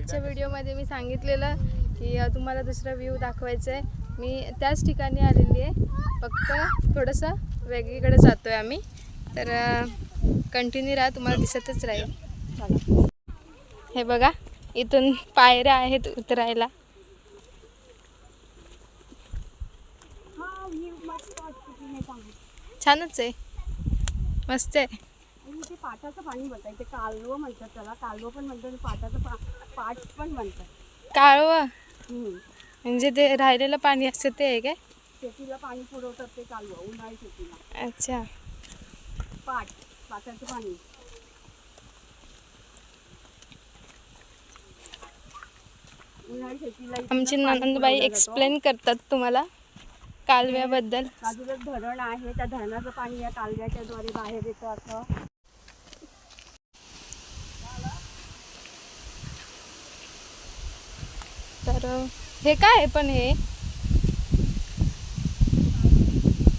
मागच्या व्हिडिओमध्ये मी सांगितलेलं की तुम्हाला दुसरा व्ह्यू दाखवायचा आहे मी त्याच ठिकाणी आलेली आहे. फक्त थोडंसं वेगळीकडे जातो आहे आम्ही. तर कंटिन्यू राहा तुम्हाला दिसतच राहील. हे बघा इथून पायऱ्या आहेत उतरायला. छानच आहे. मस्त आहे. पाटाचं पाणी म्हणतात. ते कालवं म्हणतात त्याला. कालवं पण म्हणतात पाटाचं पा पाट पण म्हणतात. काळवं हम्म. म्हणजे ते राहिलेलं पाणी असतं ते आहे काय? शेतीला पाणी पुरवतात ते कालवं. उन्हाळी शेतीला. अच्छा. पाट पाटाचं पाणी. उन्हाळी शेतीला इथलं आमची पाणी नंदबाई पुरवलं जातं. एक्सप्लेन करतात तुम्हाला कालव्याबद्दल. बाजूलाच धरण आहे. त्या धरणाचं पाणी या कालव्याच्या द्वारे बाहेर येतं असं. तर हे काय आहे पण हे?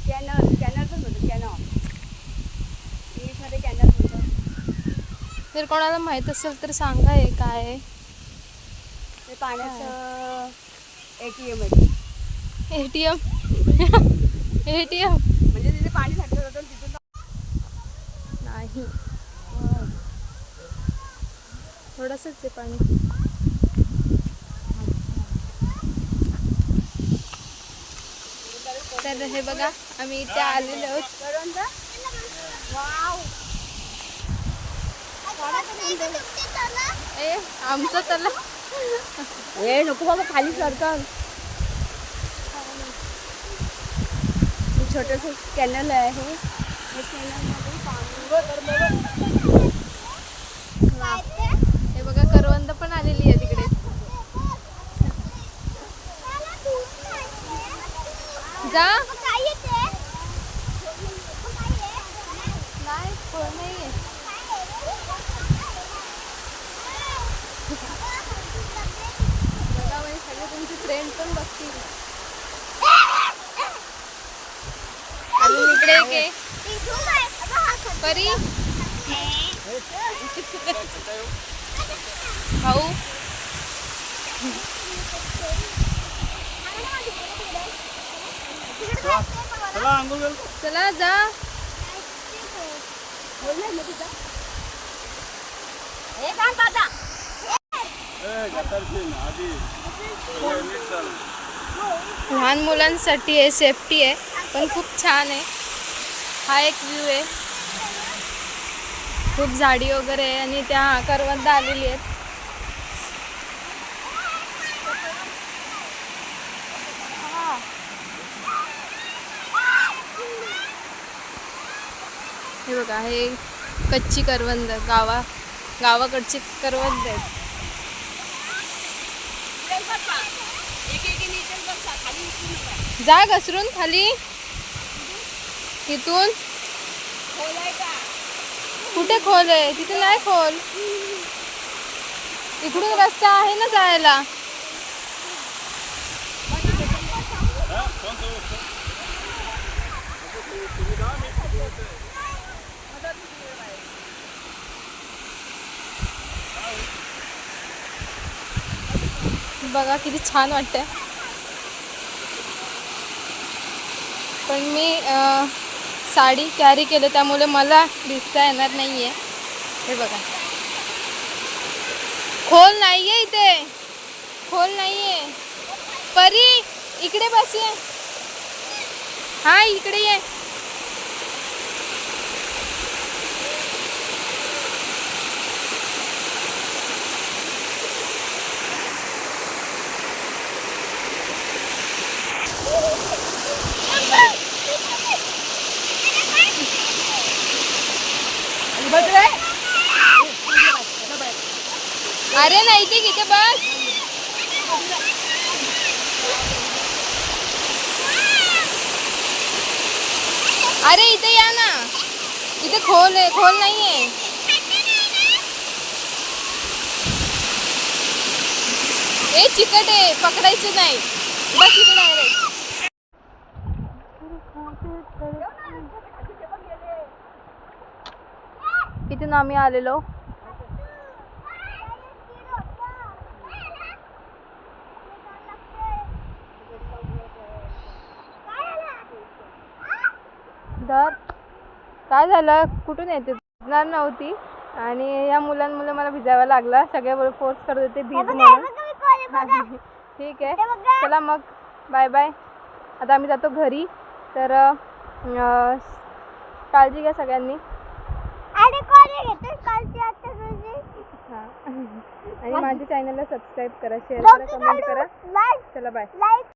कॅनल कॅनल पण म्हणतात कॅनल इंग्लिशमध्ये कॅनल म्हणतात. जर कोणाला माहीत असेल तर सांगा हे काय आहे. ते पाण्याचं ए टी एम आहे. A T M A T M म्हणजे तिथे पाणी साठलं जातं तिथून नाही. थोडंसंच आहे पाणी. तर हे बघा आम्ही इथे आलेलो आहोत. ए आमचं तला. ए नको बाबा खाली सरकल. छोटस कॅनल आहे. हे हे बघा करवंद पण आलेली आहे जा. नाही बघा तुमची फ्रेंड पण बघतील अजून इकडे एक आहे. परी. भाऊ. चला जा. लहान मुलांसाठी आहे सेफ्टी आहे पण खूप छान आहे. हा एक व्ह्यू आहे. खूप झाडी वगैरे आहे आणि त्या करवंद आलेली आहेत. हे बघा हे कच्ची करवंद गावा गावाकडची करवंद आहेत. जा घसरून खाली. तिथून कुठे खोल आहे? तिथे नाही खोल. इकडून रस्ता आहे ना जायला. बघा किती छान वाटतं पण मी साडी कॅरी केलं त्यामुळे मला दिसता येणार नाही आहे हे बघा. खोल नाही आहे इथे. खोल नाही आहे परी इकडे बस ये. हा इकडे ये. अरे नाही ते किती बस. अरे इथे या ना. इथे खोल आहे खोल नाही आहे ए चिकट आहे पकडायचं नाही. बस किती आम्ही आलेलो? तर काय झालं? कुठून येते भिजणार नव्हती. आणि या मुलांमुळे मला भिजायला लागला. सगळ्या फोर्स करत होते भीज म्हणून. ठीक आहे. चला मग. बाय बाय आता आम्ही जातो घरी. तर काळजी घ्या सगळ्यांनी. हां. आणि माझ्या चॅनलला सबस्क्राईब करा शेअर करा कमेंट करा. चला बाय